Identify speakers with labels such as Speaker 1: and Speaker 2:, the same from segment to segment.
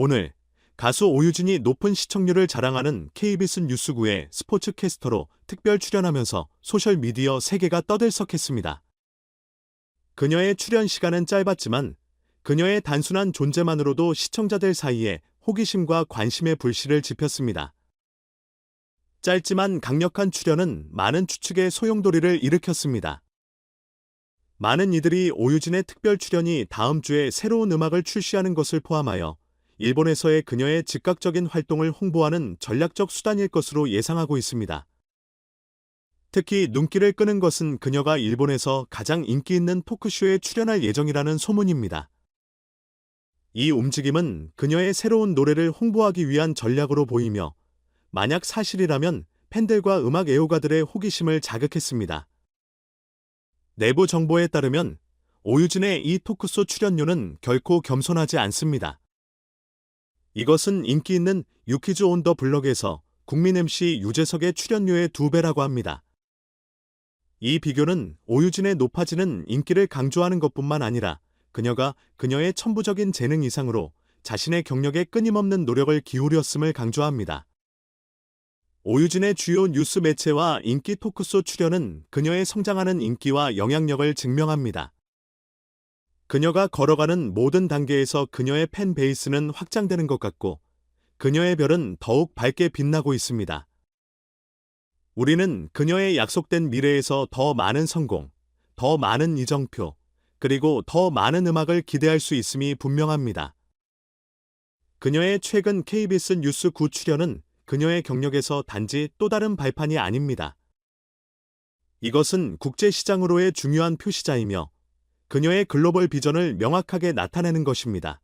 Speaker 1: 오늘 가수 오유진이 높은 시청률을 자랑하는 KBS 뉴스9의 스포츠 캐스터로 특별 출연하면서 소셜미디어 세계가 떠들썩했습니다. 그녀의 출연 시간은 짧았지만 그녀의 단순한 존재만으로도 시청자들 사이에 호기심과 관심의 불씨를 지폈습니다. 짧지만 강력한 출연은 많은 추측의 소용돌이를 일으켰습니다. 많은 이들이 오유진의 특별 출연이 다음 주에 새로운 음악을 출시하는 것을 포함하여 일본에서의 그녀의 즉각적인 활동을 홍보하는 전략적 수단일 것으로 예상하고 있습니다. 특히 눈길을 끄는 것은 그녀가 일본에서 가장 인기 있는 토크쇼에 출연할 예정이라는 소문입니다. 이 움직임은 그녀의 새로운 노래를 홍보하기 위한 전략으로 보이며 만약 사실이라면 팬들과 음악 애호가들의 호기심을 자극했습니다. 내부 정보에 따르면 오유진의 이 토크쇼 출연료는 결코 겸손하지 않습니다. 이것은 인기 있는 유키즈 온 더 블럭에서 국민 MC 유재석의 출연료의 두 배라고 합니다. 이 비교는 오유진의 높아지는 인기를 강조하는 것뿐만 아니라 그녀가 그녀의 천부적인 재능 이상으로 자신의 경력에 끊임없는 노력을 기울였음을 강조합니다. 오유진의 주요 뉴스 매체와 인기 토크쇼 출연은 그녀의 성장하는 인기와 영향력을 증명합니다. 그녀가 걸어가는 모든 단계에서 그녀의 팬 베이스는 확장되는 것 같고 그녀의 별은 더욱 밝게 빛나고 있습니다. 우리는 그녀의 약속된 미래에서 더 많은 성공, 더 많은 이정표, 그리고 더 많은 음악을 기대할 수 있음이 분명합니다. 그녀의 최근 KBS 뉴스 9 출연은 그녀의 경력에서 단지 또 다른 발판이 아닙니다. 이것은 국제시장으로의 중요한 표시자이며 그녀의 글로벌 비전을 명확하게 나타내는 것입니다.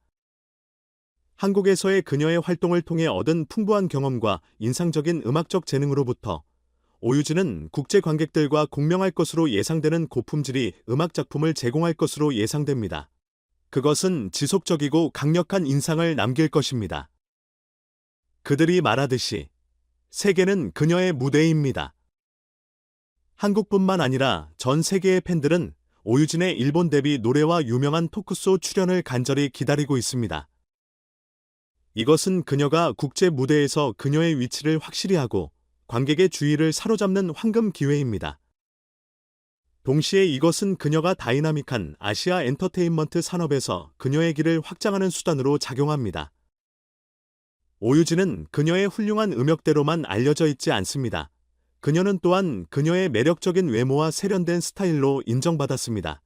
Speaker 1: 한국에서의 그녀의 활동을 통해 얻은 풍부한 경험과 인상적인 음악적 재능으로부터 오유진은 국제 관객들과 공명할 것으로 예상되는 고품질이 음악 작품을 제공할 것으로 예상됩니다. 그것은 지속적이고 강력한 인상을 남길 것입니다. 그들이 말하듯이 세계는 그녀의 무대입니다. 한국뿐만 아니라 전 세계의 팬들은 오유진의 일본 데뷔 노래와 유명한 토크쇼 출연을 간절히 기다리고 있습니다. 이것은 그녀가 국제 무대에서 그녀의 위치를 확실히 하고 관객의 주의를 사로잡는 황금 기회입니다. 동시에 이것은 그녀가 다이나믹한 아시아 엔터테인먼트 산업에서 그녀의 길을 확장하는 수단으로 작용합니다. 오유진은 그녀의 훌륭한 음역대로만 알려져 있지 않습니다. 그녀는 또한 그녀의 매력적인 외모와 세련된 스타일로 인정받았습니다.